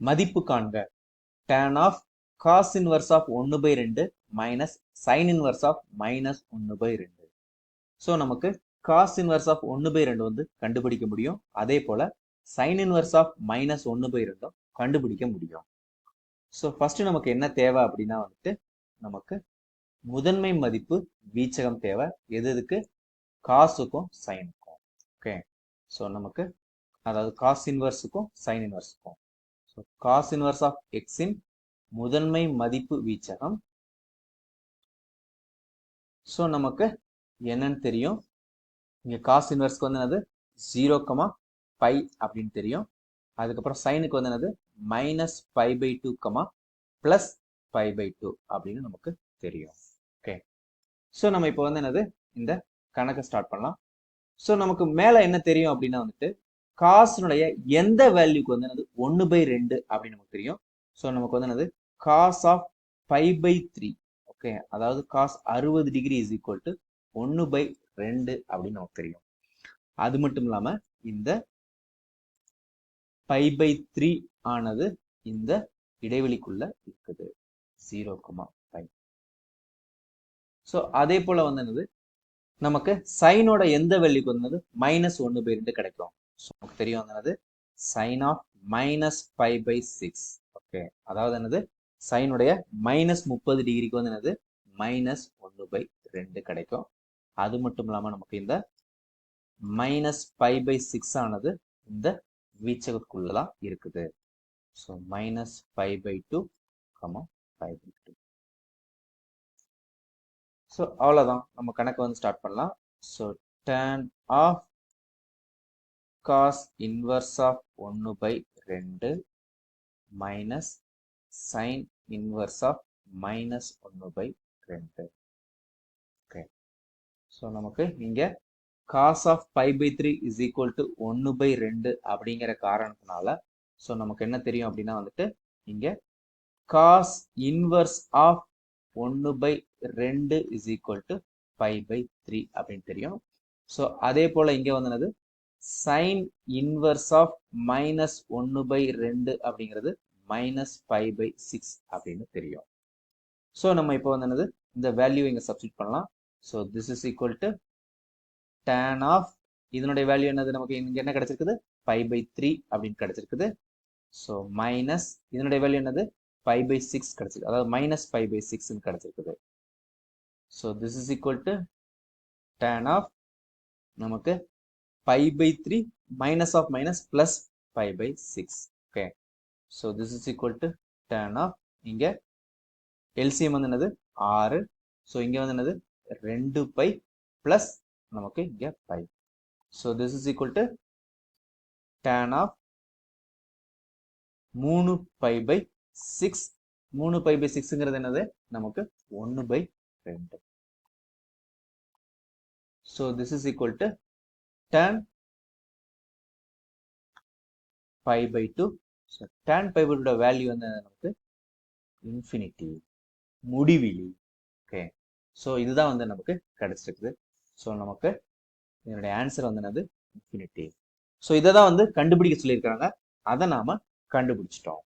மதிப்பு காண்க. Tan of cos inverse of ஒன்று பை ரெண்டு minus sine inverse of minus ஒன்று பை ரெண்டு. ஸோ நமக்கு காஸ் இன்வர்ஸ் ஆஃப் ஒன்று பை ரெண்டு வந்து கண்டுபிடிக்க முடியும். அதே போல் சைன் இன்வர்ஸ் ஆஃப் மைனஸ் ஒன்று பை ரெண்டும் கண்டுபிடிக்க முடியும். ஸோ ஃபஸ்ட்டு நமக்கு என்ன தேவை அப்படின்னா வந்துட்டு நமக்கு முதன்மை மதிப்பு வீச்சகம் தேவை. எது எதுக்கு? காசுக்கும் சைனுக்கும் ஓகே ஸோ நமக்கு அதாவது காஸ் இன்வர்ஸுக்கும் சைன் இன்வர்ஸுக்கும் காஸ் இன்வர்ஸ் ஆஃப் எக்ஸின் முதன்மை மதிப்பு வீச்சகம். ஸோ நமக்கு என்னன்னு தெரியும். இங்கே காஸ் இன்வர்ஸ்க்கு வந்து என்னது? ஜீரோ கமா பை அப்படின்னு தெரியும். அதுக்கப்புறம் சைனுக்கு வந்து என்னது? Minus pi by two comma plus pi by two அப்படின்னு நமக்கு தெரியும். ஓகே ஸோ நம்ம இப்போ வந்து என்னது? இந்த கணக்கை ஸ்டார்ட் பண்ணலாம். ஸோ நமக்கு மேலே என்ன தெரியும் அப்படின்னா வந்துட்டு காசுனுடைய எந்த வேல்யூக்கு வந்து என்னது? ஒன்று பை ரெண்டு அப்படின்னு நமக்கு தெரியும். ஸோ நமக்கு வந்து என்னது? Cos of pi by three okay அதாவது காஸ் அறுபது டிகிரி இஸ் ஈக்குவல் டு ஒன்று பை ரெண்டு அப்படின்னு நமக்கு தெரியும். அது மட்டும் இல்லாமல் இந்த பை பை த்ரீ ஆனது இந்த இடைவெளிக்குள்ள இருக்குது. ஜீரோ குமா ஃபைவ் ஸோ அதே போல வந்து என்னது? நமக்கு சைனோட எந்த வேல்யூக்கு வந்தது மைனஸ் ஒன்று பை ரெண்டு கிடைக்கும். ஸோ நமக்கு தெரியும் வந்து என்னது? Sine of minus five by six okay அதாவது என்னது? சைனுடைய மைனஸ் முப்பது டிகிரிக்கு வந்து என்னது? மைனஸ் ஒன்று பை ரெண்டு கிடைக்கும். அது மட்டும் இல்லாமல் நமக்கு இந்த மைனஸ் ஃபைவ் பை சிக்ஸ் ஆனது இந்த வீச்சகத்துக்குள்ள தான் இருக்குது. So minus five by two comma five by two so அவ்வளோதான் நம்ம கணக்கு வந்து ஸ்டார்ட் பண்ணலாம். So tan of cos inverse of ஒன்று பை ரெண்டு minus sine inverse of minus ஒன்று பை ரெண்டு ஓகே ஸோ நமக்கு இங்கே cos of pi by three is equal to ஒன்று பை ரெண்டு அப்படிங்கிற காரணத்தினால ஸோ நமக்கு என்ன தெரியும் அப்படின்னா வந்துட்டு இங்கே காஸ் இன்வர்ஸ் ஆஃப் ஒன்று பை ரெண்டு is equal to five by three அப்படின்னு தெரியும். ஸோ அதே போல் இங்கே வந்தது சைன் இன்வர்ஸ் ஆஃப் மைனஸ் ஒன்று பை ரெண்டு அப்படிங்கிறது மைனஸ் ஃபைவ் பை சிக்ஸ் அப்படின்னு தெரியும். ஸோ நம்ம இப்போ வந்து என்னது? இந்த வேல்யூ இங்கே சப்ஸ்டியூட் பண்ணலாம். So this is equal to tan of இதனுடைய வேல்யூ என்னது? நமக்கு இங்கே என்ன கிடைச்சிருக்குது? ஃபைவ் பை த்ரீ அப்படின்னு கிடைச்சிருக்குது. ஸோ மைனஸ் இதனுடைய வேல்யூ என்னது? ஃபைவ் பை சிக்ஸ் கிடைச்சிருக்கு. அதாவது மைனஸ் ஃபைவ் பை சிக்ஸ்னு கிடைச்சிருக்குது. So this is equal to tan of நமக்கு five by three minus of minus plus five by six okay so this is equal to tan of இங்கே LCM வந்து என்னது? ஆறு. So இங்கே வந்து என்னது? ரெண்டு பை ப்ளஸ் நமக்கு இங்கே five so this is equal to tan of மூணு பை பை சிக்ஸ் மூணு பை பை சிக்ஸுங்கிறது என்னது? நமக்கு ஒன்று பை ரெண்டு. So this is equal to tan pi by two so tan pi by டூட value வந்து நமக்கு? இன்ஃபினிட்டி முடிவிலி. ஓகே ஸோ இதுதான் வந்து நமக்கு கிடைச்சிருக்குது. ஸோ நமக்கு இதனுடைய ஆன்சர் வந்து என்னது? இன்ஃபினிட்டி ஸோ இதை தான் வந்து கண்டுபிடிக்க சொல்லியிருக்காங்க அதை நாம் கண்டுபிடிச்சிட்டோம்.